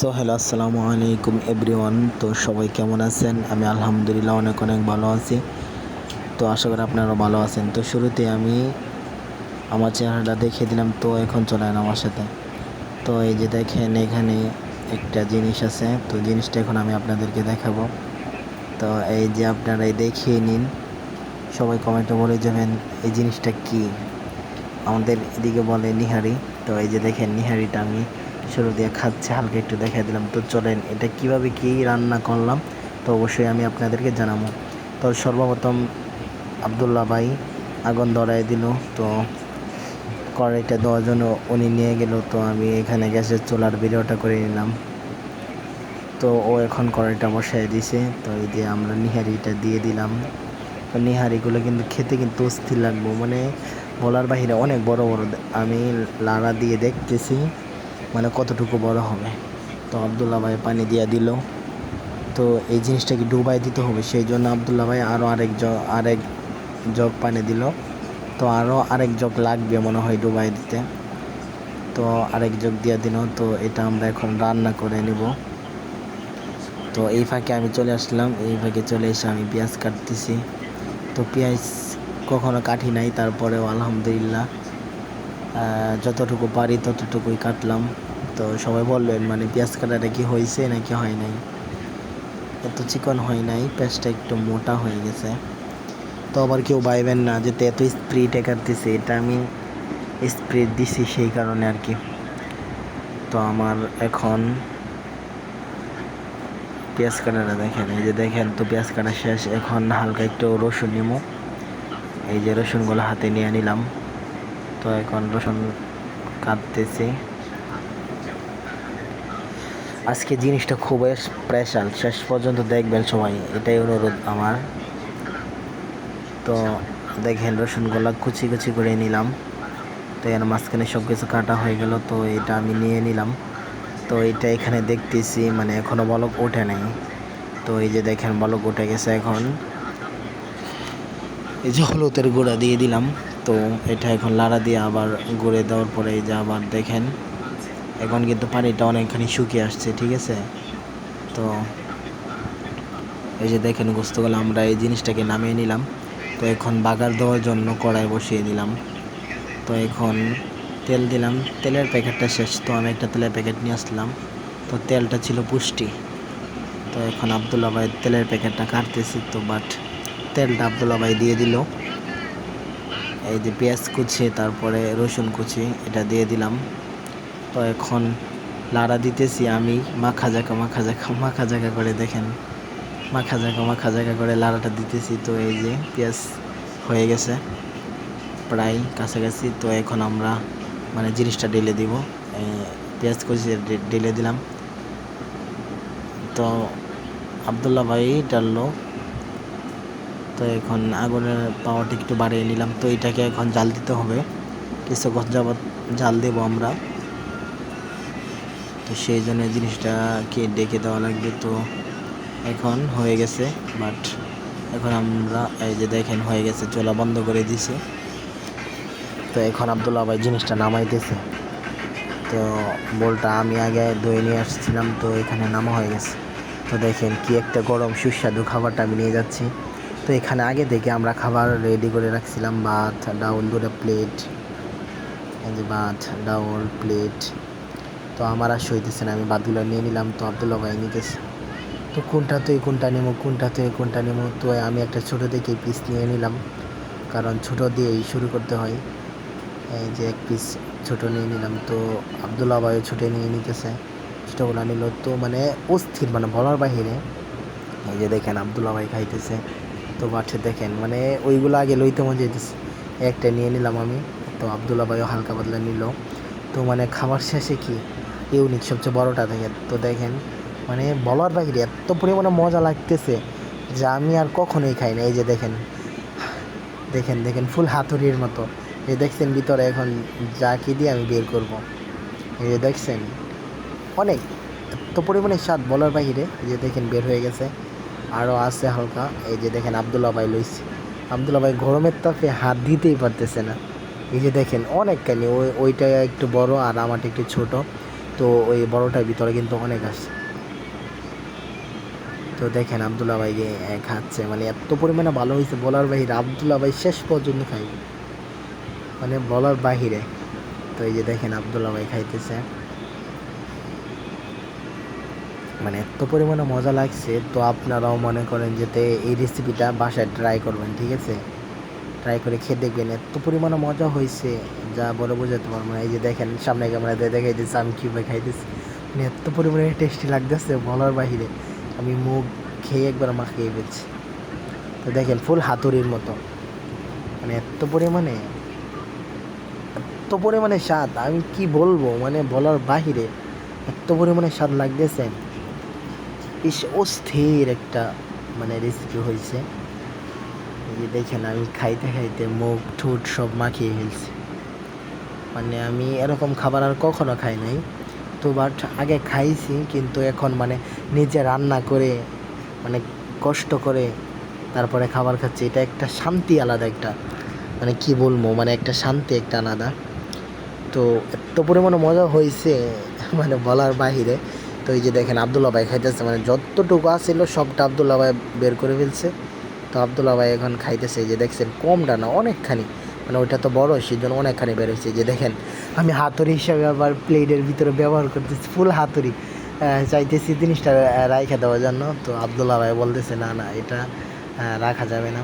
So hello আসসালামু আলাইকুম everyone তো সবাই কেমন আছেন? আমি আলহামদুলিল্লাহ অনেক অনেক ভালো আছি। তো আশা করি আপনারা ভালো আছেন। তো শুরুতে আমি আমার চেহারাটা দেখিয়ে দিলাম। তো এখন চলেন আমার সাথে। তো এই যে দেখেন, এখানে একটা জিনিস আছে। তো জিনিসটা এখন আমি আপনাদেরকে দেখাবো। তো এই যে আপনারা এই দেখিয়ে নিন। সবাই কমেন্টে বলে যাবেন, এই জিনিসটা কি? আমাদের এদিকে বলে নিহারি। তো এই যে দেখেন, নিহারিটা আমি শুরু দিয়ে খাচ্ছে, হালকা একটু দেখাই দিলাম। তো চলেন, এটা কীভাবে কি রান্না করলাম, তো অবশ্যই আমি আপনাদেরকে জানাব। তো সর্বপ্রথম আবদুল্লাহ ভাই আগুন ধরাই দিল, তো কড়াইটা দেওয়ার জন্য উনি নিয়ে গেল। তো আমি এখানে গ্যাসের চুলার ভিডিওটা করে নিলাম। তো ও এখন কড়াইটা বসাই দিছে, তো এই দিয়ে আমরা নিহারিটা দিয়ে দিলাম। তো নিহারিগুলো কিন্তু খেতে কিন্তু অস্থির লাগবো মানে বলার বাহিরে অনেক বড় বড়, আমি লাড়া দিয়ে দেখতেছি। মানে কতটুকু বড় হবে? তো আবদুল্লা ভাই পানি দিয়ে দিল। তো এই জিনিসটাকে ডুবাই দিতে হবে, সেই জন্য আবদুল্লা ভাই আরও আরেক জগ আরেক জগ পানি দিল। তো আরও আরেক জগ লাগবে মনে হয় ডুবাই দিতে। তো আরেক জগ দিয়ে দিল, তো এটা আমরা এখন রান্না করে নেব। তো এই ফাঁকে আমি চলে আসলাম, এই ফাঁকে চলে এসে আমি পেঁয়াজ কাটতেছি। তো পেঁয়াজ কখনো কাটি নাই, তারপরেও আলহামদুলিল্লাহ। যতটুকু পারি ততটুকুই কাটলাম। তো সবাই বললেন মানে পেঁয়াজ কাটাটা কি হয়েছে নাকি হয় নাই? এত চিকন হয় নাই, পেঁয়াজটা একটু মোটা হয়ে গেছে। তো আবার কেউ বাইবেন না যে এত স্প্রিটে কাটতেছে, এটা আমি স্প্রিট দিছি সেই কারণে আর কি। তো আমার এখন পেঁয়াজ কাটাটা দেখেন, এই যে দেখেন তো পেঁয়াজ কাটা শেষ। এখন হালকা একটু রসুন নিমো। এই যে রসুনগুলো হাতে নিয়ে নিলাম। তো এখন রসুন কাটতেছি। আজকে জিনিসটা খুব স্পেশাল শেষ পর্যন্ত দেখবেন সবাই, এটাই অনুরোধ আমার। তো দেখেন রসুনগুলো কুচি কুচি করে নিলাম। তো এর মাঝখানে সব কিছু কাটা হয়ে গেল, তো এটা আমি নিয়ে নিলাম। তো এটা এখানে দেখতেছি মানে এখনও বলক ওঠে নাই। তো এই যে দেখেন বলক উঠে গেছে এখন। এই যে হলুদের গুঁড়া দিয়ে দিলাম। তো এটা এখন লাড়া দিয়ে আবার গুঁড়ে দেওয়ার পরে এই যে আবার দেখেন, এখন কিন্তু পানিটা অনেকখানি শুকিয়ে আসছে, ঠিক আছে? তো এই যে দেখেন গোস্তগুলো, আমরা এই জিনিসটাকে নামিয়ে নিলাম। তো এখন বাগার দেওয়ার জন্য কড়াই বসিয়ে দিলাম। তো এখন তেল দিলাম। তেলের প্যাকেটটা শেষ। তো আমি একটা তেলের প্যাকেট নিয়ে আসলাম। তো তেলটা ছিল পুষ্টি। তো এখন আবদুল্লা ভাই তেলের প্যাকেটটা কাটতেছি, তো বাট তেলটা আবদুল্লা ভাই দিয়ে দিল। এই যে পেঁয়াজ কুচি, তারপরে রসুন কুচি, এটা দিয়ে দিলাম। তো এখন লাড়া দিতেছি আমি, মাখা জাকা মাখা জাকা মাখা জাকা করে দেখেন। মাখা জাকা মাখা জাকা করে লাড়াটা দিতেছি, তো এই যে পেঁয়াজ হয়ে গেছে। প্রায় কাছাকাছি, তো এখন আমরা মানে জিনিসটা ঢেলে দিব। পেঁয়াজ কুচি ঢেলে দিলাম। তো আবদুল্লাহ ভাই ডাললো তো এখন আগুনের পাওয়ারটা একটু বাড়িয়ে নিলাম। তো এটাকে এখন জাল দিতে হবে। কিছুক্ষণ যাবৎ জাল দেবো আমরা। তো সেই জন্য জিনিসটাকে ডেকে দেওয়া লাগবে। তো এখন হয়ে গেছে বাট এখন আমরা এই যে দেখেন হয়ে গেছে, চোলা বন্ধ করে দিছে তো এখন আবদুল্লা ভাই জিনিসটা নামাইতেছে। তো বলটা আমি আগে ধুয়ে নিয়ে আসছিলাম, তো এখানে নামা হয়ে গেছে। তো দেখেন কি একটা গরম সুস্বাদু খাবারটা আমি নিয়ে যাচ্ছি। তো এখানে আগে থেকে আমরা খাবার রেডি করে রাখছিলাম, ভাত, ডাউল, দুটো প্লেট এই যে ভাত, ডাউল প্লেট তো আমার আর সইতেছে না, আমি ভাতগুলো নিয়ে নিলাম, তো আবদুল্লা ভাই নিতেছে তো কোনটা তুই, কোনটা নেব কোনটা তুই, কোনটা নেব তো আমি একটা ছোটো দেখে পিস নিয়ে নিলাম, কারণ ছোটো দিয়েই শুরু করতে হয়। এই যে এক পিস ছোটো নিয়ে নিলাম, তো আবদুল্লা ভাইও ছোটো নিয়ে নিতেছে। ছোটোগুলো নিল, তো মানে অস্থির মানে বলার বাহিরে। এই যে দেখেন আবদুল্লা ভাই খাইতেছে। তো মাঠে দেখেন মানে ওইগুলো আগে লইতে মজা যেতেছে একটা নিয়ে নিলাম আমি, তো আবদুল্লা ভাইও হালকা পাতলা নিল। তো মানে খাবার শেষে কি? ইউনিক সবচেয়ে বড়টা দেখেন। তো দেখেন মানে বলার বাহিরে এত পরিমাণে মজা লাগতেছে যা আমি আর কখনোই খাই না। এই যে দেখেন দেখেন দেখেন ফুল হাতুড়ির মতো। এই দেখছেন ভিতরে এখন যা কি দিয়ে আমি বের করব। এই যে দেখছেন, অনেক, এত পরিমাণে স্বাদ বলার বাহিরে। এই যে দেখেন বের হয়ে গেছে। আরও আছে হালকা। এই যে দেখেন আবদুল্লা ভাই লইছে। আবদুল্লা ভাই গরমের তাপে হাত দিতেই পারতেছে না। এই যে দেখেন অনেক কানি, ওই ওইটা একটু বড় আর আমারটা একটু ছোট। তো ওই বড়টার ভিতরে কিন্তু অনেক আছে। তো দেখেন আবদুল্লাহ ভাই খাচ্ছে মানে এত পরিমাণে ভালো হয়েছে বলার বাহিরে আবদুল্লাহ ভাই শেষ পর্যন্ত খাইবে। মানে বলার বাহিরে। তো এই যে দেখেন আবদুল্লাহ ভাই খাইতেছে। মানে এত পরিমাণে মজা লাগছে, তো আপনারাও মনে করেন যে এই রেসিপিটা বাসায় ট্রাই করবেন, ঠিক আছে? ট্রাই করে খেয়ে দেখবেন, এত পরিমাণে মজা হয়েছে, যা বলে বোঝাতে পারব না এই যে দেখেন, সামনে ক্যামেরা দিয়ে দেখাই দিচ্ছে, আমি কীভাবে খাইতেছি। মানে এত পরিমাণে টেস্টি লাগতেছে বলার বাহিরে। আমি মুখ খেয়ে একবার মাখিয়ে ফেলছি। তো দেখেন ফুল হাতুড়ির মতো। মানে এত পরিমাণে এত পরিমাণে স্বাদ, আমি কি বলব? মানে বলার বাহিরে এত পরিমাণে স্বাদ লাগতেছে। ইস অস্থির একটা মানে রেসিপি হয়েছে। যে দেখেন, আমি খাইতে খাইতে মুখ, ঠোঁট সব মাখিয়ে ফেলছি। মানে আমি এরকম খাবার আর কখনো খাই নাই। তো বাট আগে খাইছি, কিন্তু এখন মানে নিজে রান্না করে মানে কষ্ট করে তারপরে খাবার খাচ্ছি। এটা একটা শান্তি আলাদা একটা মানে কি বলব মানে একটা শান্তি একটা আলাদা। তো এত পরিমাণে মজা হয়েছে মানে বলার বাহিরে। তো এই যে দেখেন আবদুল্লা ভাই খাইতেছে মানে যতটুকু আসছিল সবটা আবদুল্লা ভাই বের করে ফেলছে। তো আবদুল্লা ভাই এখন খাইতেছে, এই যে দেখছেন কমটা না, অনেকখানি। মানে ওইটা তো বড় সেই জন্য অনেকখানি বের হয়েছে যে দেখেন, আমি হাতুড়ি হিসাবে আবার প্লেটের ভিতরে ব্যবহার করতেছি, ফুল হাতুড়ি। চাইতেছি জিনিসটা রাইখা দেওয়ার জন্য। তো আবদুল্লা ভাই বলতেছে, না না, এটা রাখা যাবে না।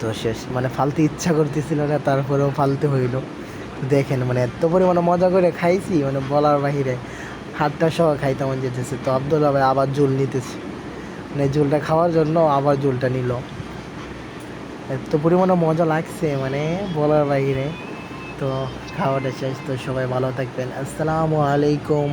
তো শেষ। মানে ফালতে ইচ্ছা করতেছিল না, তারপরেও ফালতে হইল। দেখেন মানে এত পরিমাণে মজা করে খাইছি মানে বলার বাহিরে। হাতটা সহ খাইতে মন যেতেছে। তো আবদুল্লা ভাই আবার জুল নিতেছে। মানে জুলটা খাওয়ার জন্য আবার জুলটা নিল। এত পরিমাণে মজা লাগছে মানে বলার বাইরে। তো খাওয়াটা শেষ। তো সবাই ভালো থাকবেন। আসসালামু আলাইকুম।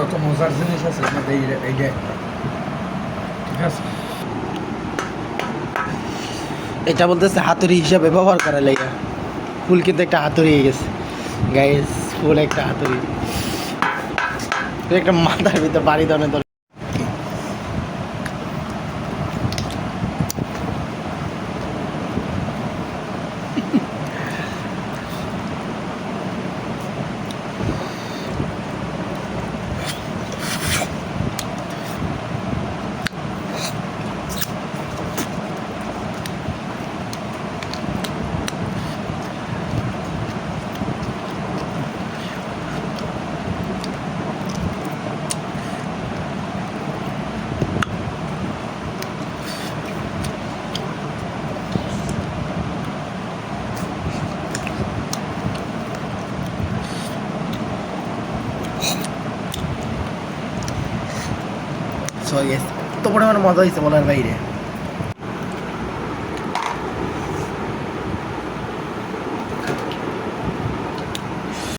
যত মজার জিনিস আছে এইটা jde, jde. এটা বলতেছে হাতুড়ি হিসাবে ব্যবহার করা লাগে। ফুল কিন্তু একটা হাতুড়ি হয়ে গেছে। গাইস ফুল একটা হাতুড়ি। একটা মাথার ভিতরে বাড়ি ধরনের দরকার সো গেস তো পরিমাণে মজা হয়েছে বলার বাইরে।